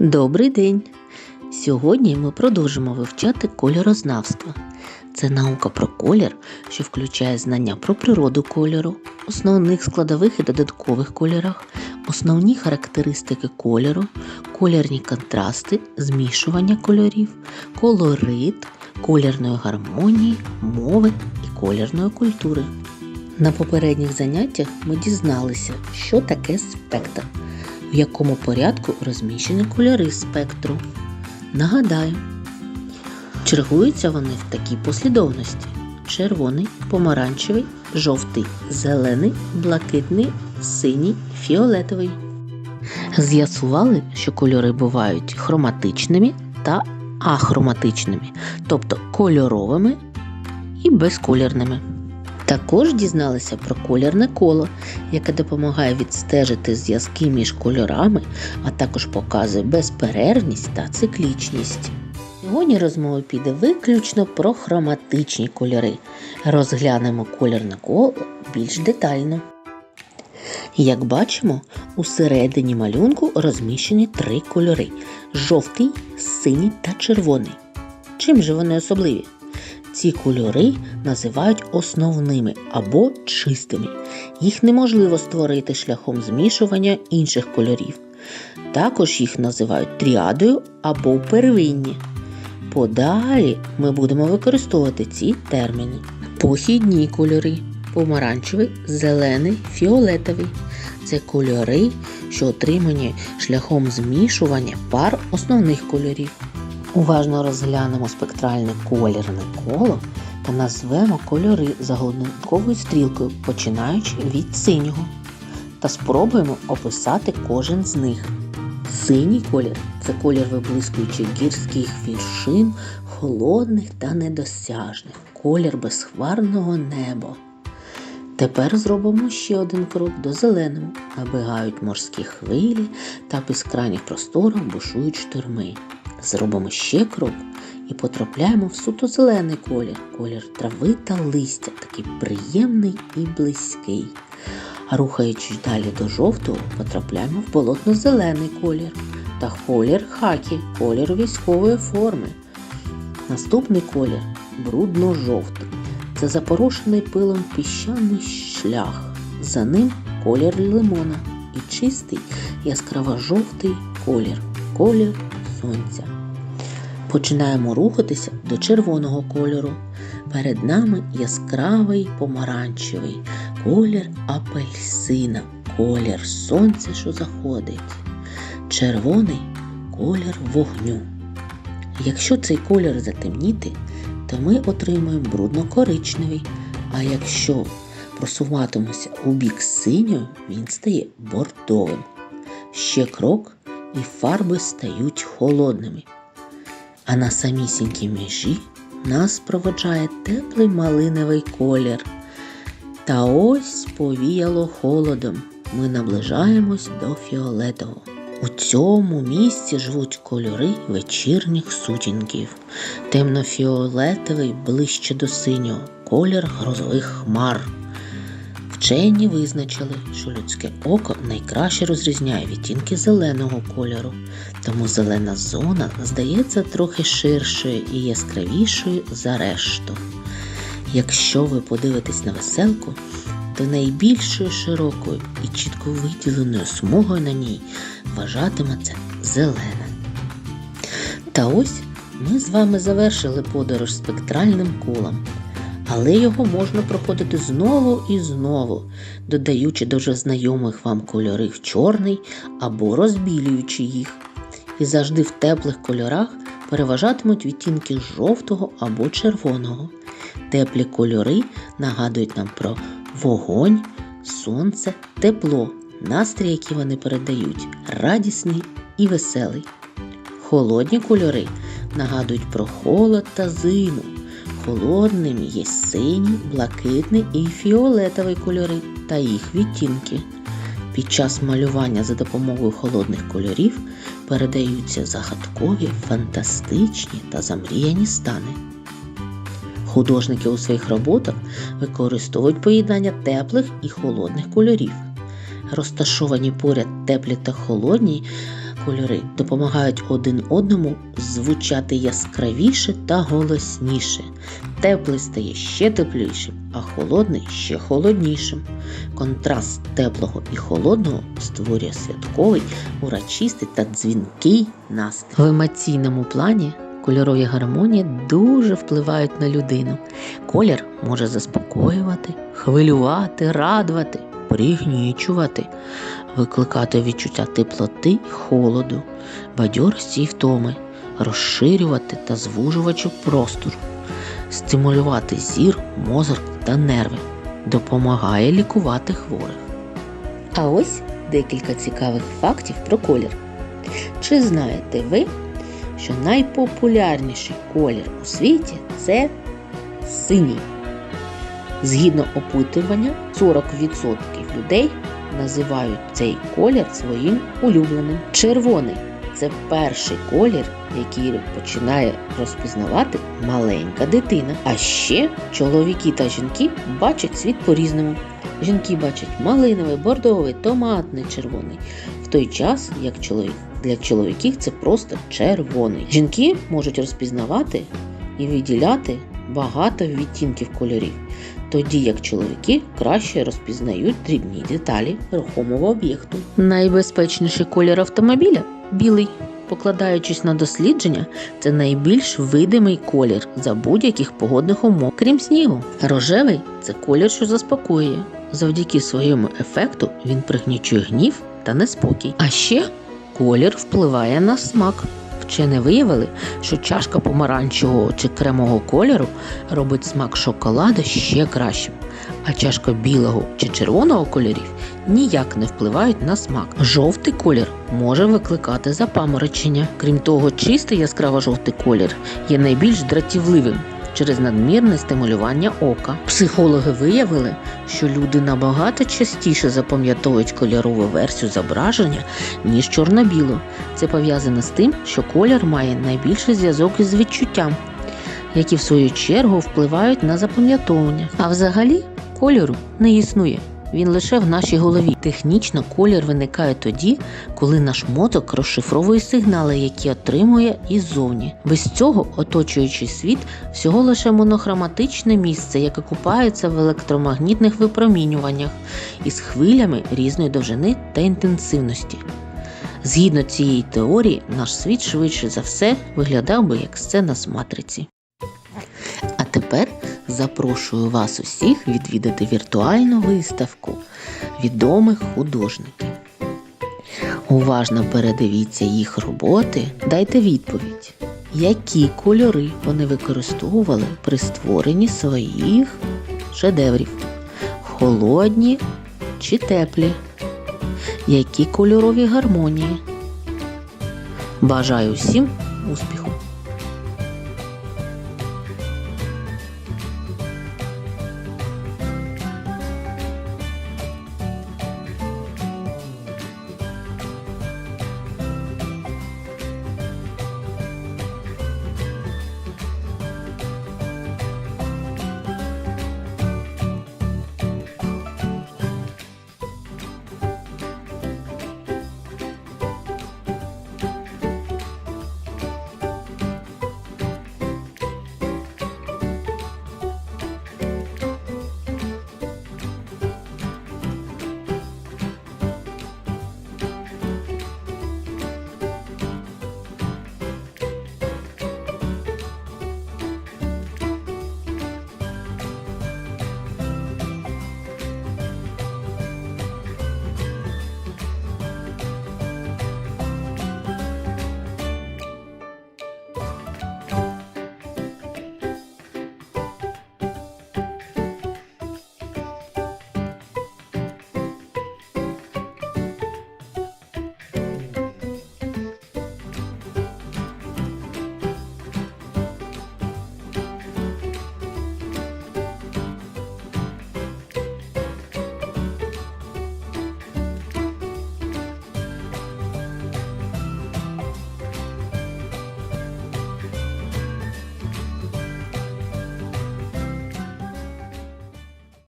Добрий день! Сьогодні ми продовжимо вивчати кольорознавство. Це наука про колір, що включає знання про природу кольору, основних складових і додаткових кольорах, основні характеристики кольору, колірні контрасти, змішування кольорів, колорит, колірної гармонії, мови і колірної культури. На попередніх заняттях ми дізналися, що таке спектр в якому порядку розміщені кольори спектру. Нагадаю, чергуються вони в такій послідовності: червоний, помаранчевий, жовтий, зелений, блакитний, синій, фіолетовий. З'ясували, що кольори бувають хроматичними та ахроматичними, тобто кольоровими і безколірними. Також дізналися про колірне коло, яке допомагає відстежити зв'язки між кольорами, а також показує безперервність та циклічність. Сьогодні розмова піде виключно про хроматичні кольори. Розглянемо колірне коло більш детально. Як бачимо, у середині малюнку розміщені три кольори жовтий, синій та червоний. Чим же вони особливі? Ці кольори називають основними або чистими. Їх неможливо створити шляхом змішування інших кольорів. Також їх називають тріадою або первинні. Подалі ми будемо використовувати ці терміни. Похідні кольори помаранчевий, зелений, фіолетовий. Це кольори, що отримані шляхом змішування пар основних кольорів. Уважно розглянемо спектральне колірне коло та назвемо кольори за годинковою стрілкою, починаючи від синього, та спробуємо описати кожен з них. Синій колір це колір виблискуючих гірських вершин, холодних та недосяжних, колір безхмарного неба. Тепер зробимо ще один крок до зеленого. Набігають морські хвилі та безкрайніх просторах бушують шторми. Зробимо ще крок і потрапляємо в суто зелений колір, колір трави та листя, такий приємний і близький. А рухаючись далі до жовтого, потрапляємо в болотно-зелений колір та колір хакі, колір військової форми. Наступний колір брудно-жовтий. Це запорошений пилом піщаний шлях. За ним колір лимона і чистий яскраво-жовтий колір, колір сонця. Починаємо рухатися до червоного кольору. Перед нами яскравий помаранчевий колір апельсина, колір сонця, що заходить. Червоний колір вогню. Якщо цей колір затемніти, то ми отримуємо брудно-коричневий, а якщо просуватимемося у бік синього, він стає бордовим. Ще крок і фарби стають холодними. А на самісінькій межі нас проводжає теплий малиновий колір. Та ось повіяло холодом. Ми наближаємось до фіолетового. У цьому місці живуть кольори вечірніх сутінків. Темно-фіолетовий ближче до синього, колір грозових хмар. Вчені визначили, що людське око найкраще розрізняє відтінки зеленого кольору, тому зелена зона здається трохи ширшою і яскравішою за решту. Якщо ви подивитесь на веселку, то найбільшою широкою і чітко виділеною смугою на ній вважатиметься зелена. Та ось ми з вами завершили подорож спектральним колом але його можна проходити знову і знову, додаючи до вже знайомих вам кольори в чорний або розбілюючи їх. І завжди в теплих кольорах переважатимуть відтінки жовтого або червоного. Теплі кольори нагадують нам про вогонь, сонце, тепло, настрій, який вони передають, радісний і веселий. Холодні кольори нагадують про холод та зиму. Холодним є синій, блакитний і фіолетовий кольори та їх відтінки. Під час малювання за допомогою холодних кольорів передаються загадкові, фантастичні та замріяні стани. Художники у своїх роботах використовують поєднання теплих і холодних кольорів. Розташовані поряд теплі та холодні кольори допомагають один одному звучати яскравіше та голосніше. Теплий стає ще теплішим, а холодний ще холоднішим. Контраст теплого і холодного створює святковий, урочистий та дзвінкий настрій. В емоційному плані кольорові гармонії дуже впливають на людину. Колір може заспокоювати, хвилювати, радувати, пригнічувати, викликати відчуття теплоти й холоду, бадьорості й втоми, розширювати та звужувачу простору, стимулювати зір, мозок та нерви, допомагає лікувати хворих. А ось декілька цікавих фактів про колір. Чи знаєте ви, що найпопулярніший колір у світі це синій? Згідно опитування, 40% людей називають цей колір своїм улюбленим. Червоний це перший колір, який починає розпізнавати маленька дитина. А ще чоловіки та жінки бачать світ по-різному. Жінки бачать малиновий, бордовий, томатний, червоний. В той час, як чоловік для чоловіків це просто червоний. Жінки можуть розпізнавати і виділяти багато відтінків кольорів, тоді як чоловіки краще розпізнають дрібні деталі рухомого об'єкту. Найбезпечніший колір автомобіля білий. Покладаючись на дослідження, це найбільш видимий колір за будь-яких погодних умов, крім снігу. Рожевий це колір, що заспокоює. Завдяки своєму ефекту він пригнічує гнів та неспокій. А ще колір впливає на смак. Вчені виявили, що чашка помаранчевого чи кремового кольору робить смак шоколаду ще кращим, а чашка білого чи червоного кольорів ніяк не впливають на смак. Жовтий колір може викликати запаморочення. Крім того, чистий яскраво-жовтий колір є найбільш дратівливим через надмірне стимулювання ока. Психологи виявили, що люди набагато частіше запам'ятовують кольорову версію зображення, ніж чорно-білу. Це пов'язано з тим, що колір має найбільший зв'язок із відчуттям, які в свою чергу впливають на запам'ятовування. А взагалі кольору не існує. Він лише в нашій голові. Технічно колір виникає тоді, коли наш мозок розшифровує сигнали, які отримує іззовні. Без цього оточуючий світ всього лише монохроматичне місце, яке купається в електромагнітних випромінюваннях із хвилями різної довжини та інтенсивності. Згідно цієї теорії, наш світ швидше за все виглядав би як сцена з матриці. Запрошую вас усіх відвідати віртуальну виставку відомих художників. Уважно передивіться їх роботи, дайте відповідь, які кольори вони використовували при створенні своїх шедеврів, холодні чи теплі, які кольорові гармонії. Бажаю всім успіху!